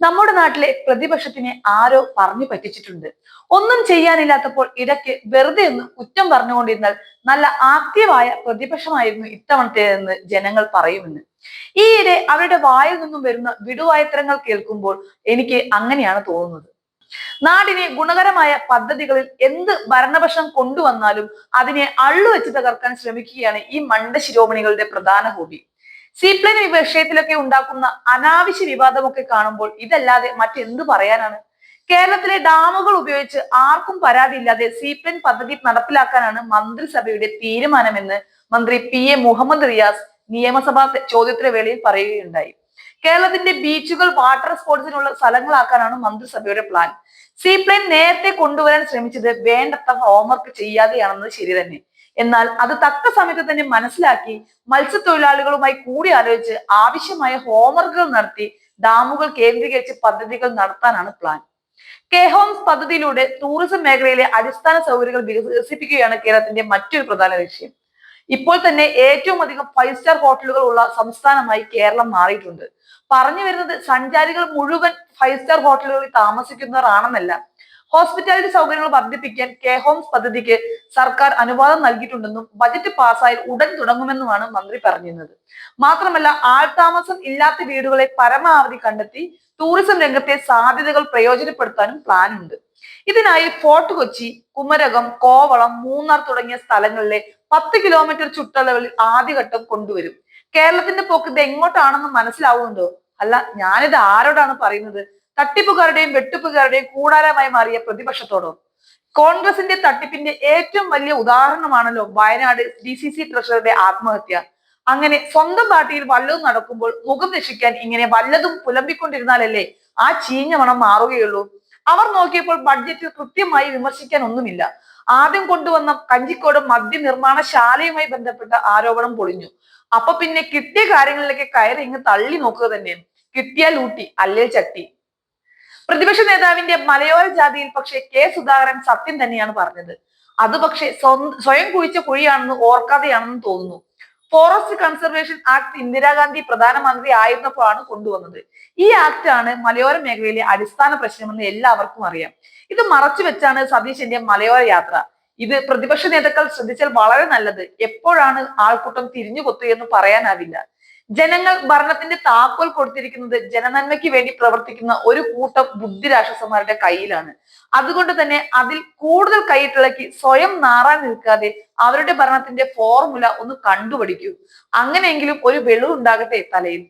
നമ്മുടെ നാട്ടിലെ പ്രതിപക്ഷത്തിനെ ആരോ പറഞ്ഞു പറ്റിച്ചിട്ടുണ്ട്. ഒന്നും ചെയ്യാനില്ലാത്തപ്പോൾ ഇടയ്ക്ക് വെറുതെ ഒന്ന് കുറ്റം പറഞ്ഞുകൊണ്ടിരുന്നാൽ നല്ല ആക്റ്റീവായ പ്രതിപക്ഷമായിരുന്നു ഇത്തവണത്തേതെന്ന് ജനങ്ങൾ പറയുമെന്ന്. ഈയിടെ അവരുടെ വായിൽ നിന്നും വരുന്ന വിടുവായത്തരങ്ങൾ കേൾക്കുമ്പോൾ എനിക്ക് അങ്ങനെയാണ് തോന്നുന്നത്. നാടിനെ ഗുണകരമായ പദ്ധതികളിൽ എന്ത് ഭരണപക്ഷം കൊണ്ടുവന്നാലും അതിനെ അള്ളുവെച്ച് തകർക്കാൻ ശ്രമിക്കുകയാണ് ഈ മണ്ട ശിരോമണികളുടെ പ്രധാന ഹോബി. സീപ്ലെയിൻ വിഷയത്തിലൊക്കെ ഉണ്ടാക്കുന്ന അനാവശ്യ വിവാദമൊക്കെ കാണുമ്പോൾ ഇതല്ലാതെ മറ്റെന്ത് പറയാനാണ്? കേരളത്തിലെ ഡാമുകൾ ഉപയോഗിച്ച് ആർക്കും പരാതിയില്ലാതെ സീപ്ലെയിൻ പദ്ധതി നടപ്പിലാക്കാനാണ് മന്ത്രിസഭയുടെ തീരുമാനമെന്ന് മന്ത്രി പി എ മുഹമ്മദ് റിയാസ് നിയമസഭാ ചോദ്യോത്തര വേളയിൽ പറയുകയുണ്ടായി. കേരളത്തിന്റെ ബീച്ചുകൾ വാട്ടർ സ്പോർട്സിനുള്ള സ്ഥലങ്ങളാക്കാനാണ് മന്ത്രിസഭയുടെ പ്ലാൻ സീപ്ലെയിൻ നേരത്തെ കൊണ്ടുവരാൻ ശ്രമിച്ചത് വേണ്ടത്ര ഹോംവർക്ക് ചെയ്യാതെയാണെന്നത് ശരി തന്നെ. എന്നാൽ അത് തക്ക സമയത്ത് തന്നെ മനസ്സിലാക്കി മത്സ്യത്തൊഴിലാളികളുമായി കൂടി ആലോചിച്ച് ആവശ്യമായ ഹോംവർക്കുകൾ നടത്തി ഡാമുകൾ കേന്ദ്രീകരിച്ച് പദ്ധതികൾ നടത്താനാണ് പ്ലാൻ കെ ഹോംസ് പദ്ധതിയിലൂടെ ടൂറിസം മേഖലയിലെ അടിസ്ഥാന സൗകര്യങ്ങൾ വികസിപ്പിക്കുകയാണ് കേരളത്തിന്റെ മറ്റൊരു പ്രധാന ലക്ഷ്യം. ഇപ്പോൾ തന്നെ ഏറ്റവും അധികം ഫൈവ് സ്റ്റാർ ഹോട്ടലുകൾ ഉള്ള സംസ്ഥാനമായി കേരളം മാറിയിട്ടുണ്ട്. പറഞ്ഞു വരുന്നത് സഞ്ചാരികൾ മുഴുവൻ ഫൈവ് സ്റ്റാർ ഹോട്ടലുകളിൽ താമസിക്കുന്നവരാണെന്നല്ല. ഹോസ്പിറ്റാലിറ്റി സൗകര്യങ്ങൾ വർദ്ധിപ്പിക്കാൻ കെ ഹോംസ് പദ്ധതിക്ക് സർക്കാർ അനുവാദം നൽകിയിട്ടുണ്ടെന്നും ബജറ്റ് പാസ്സായി ഉടൻ തുടങ്ങുമെന്നുമാണ് മന്ത്രി പറഞ്ഞിരുന്നത്. മാത്രമല്ല ആൾതാമസം ഇല്ലാത്ത വീടുകളെ പരമാവധി കണ്ടെത്തി ടൂറിസം രംഗത്തെ സാധ്യതകൾ പ്രയോജനപ്പെടുത്താനും പ്ലാൻ ഉണ്ട്. ഇതിനായി ഫോർട്ട് കൊച്ചി കുമരകം കോവളം മൂന്നാർ തുടങ്ങിയ സ്ഥലങ്ങളിലെ പത്ത് കിലോമീറ്റർ ചുറ്റളവിൽ ആദ്യഘട്ടം കൊണ്ടുവരും. കേരളത്തിന്റെ പോക്ക് ഇത് എങ്ങോട്ടാണെന്ന് മനസ്സിലാവുന്നുണ്ടോ? അല്ല ഞാനിത് ആരോടാണ് പറയുന്നത്? തട്ടിപ്പുകാരുടെയും വെട്ടിപ്പുകാരുടെയും കൂടാരമായി മാറിയ പ്രതിപക്ഷത്തോടും കോൺഗ്രസിന്റെ തട്ടിപ്പിന്റെ ഏറ്റവും വലിയ ഉദാഹരണമാണല്ലോ വയനാട് ഡി സി സി ട്രഷറുടെ ആത്മഹത്യ. അങ്ങനെ സ്വന്തം പാർട്ടിയിൽ വല്ലതും നടക്കുമ്പോൾ മുഖം രക്ഷിക്കാൻ ഇങ്ങനെ വല്ലതും പുലമ്പിക്കൊണ്ടിരുന്നാലല്ലേ ആ ചീഞ്ഞ മണം മാറുകയുള്ളൂ. അവർ നോക്കിയപ്പോൾ ബഡ്ജറ്റ് കൃത്യമായി വിമർശിക്കാൻ ഒന്നുമില്ല. ആദ്യം കൊണ്ടുവന്ന കഞ്ചിക്കോട് മദ്യനിർമ്മാണശാലയുമായി ബന്ധപ്പെട്ട ആരോപണം പൊളിഞ്ഞു. അപ്പൊ പിന്നെ കിട്ടിയ കാര്യങ്ങളിലേക്ക് കയറി ഇങ്ങ് തള്ളി നോക്കുക തന്നെ. കിട്ടിയാൽ ഊട്ടി അല്ലേ ചട്ടി. പ്രതിപക്ഷ നേതാവിന്റെ മലയോര ജാതിയിൽ പക്ഷേ കെ സുധാകരൻ സത്യം തന്നെയാണ് പറഞ്ഞത്. അത് പക്ഷേ സ്വയം കുഴിച്ച കുഴിയാണെന്ന് ഓർക്കാതെയാണെന്ന് തോന്നുന്നു. ഫോറസ്റ്റ് കൺസർവേഷൻ ആക്ട് ഇന്ദിരാഗാന്ധി പ്രധാനമന്ത്രി ആയിരുന്നപ്പോഴാണ് കൊണ്ടുവന്നത്. ഈ ആക്ട് ആണ് മലയോര മേഖലയിലെ അടിസ്ഥാന പ്രശ്നമെന്ന് എല്ലാവർക്കും അറിയാം. ഇത് മറച്ചു വെച്ചാണ് സതീശന്റെ മലയോര യാത്ര. ഇത് പ്രതിപക്ഷ നേതാക്കൾ ശ്രദ്ധിച്ചാൽ വളരെ നല്ലത്. എപ്പോഴാണ് ആൾക്കൂട്ടം തിരിഞ്ഞു കൊത്തുകയെന്ന് പറയാനാവില്ല. ജനങ്ങൾ ഭരണത്തിന്റെ താക്കോൽ കൊടുത്തിരിക്കുന്നത് ജനനന്മയ്ക്ക് വേണ്ടി പ്രവർത്തിക്കുന്ന ഒരു കൂട്ടം ബുദ്ധിരാക്ഷസന്മാരുടെ കയ്യിലാണ്. അതുകൊണ്ട് തന്നെ അതിൽ കൂടുതൽ കൈയിട്ടിളക്കി സ്വയം നാറാൻ നിൽക്കാതെ അവരുടെ ഭരണത്തിന്റെ ഫോർമുല ഒന്ന് കണ്ടുപിടിക്കൂ അങ്ങനെയെങ്കിലും ഒരു വെളിവുണ്ടാകട്ടെ തലയിൽ.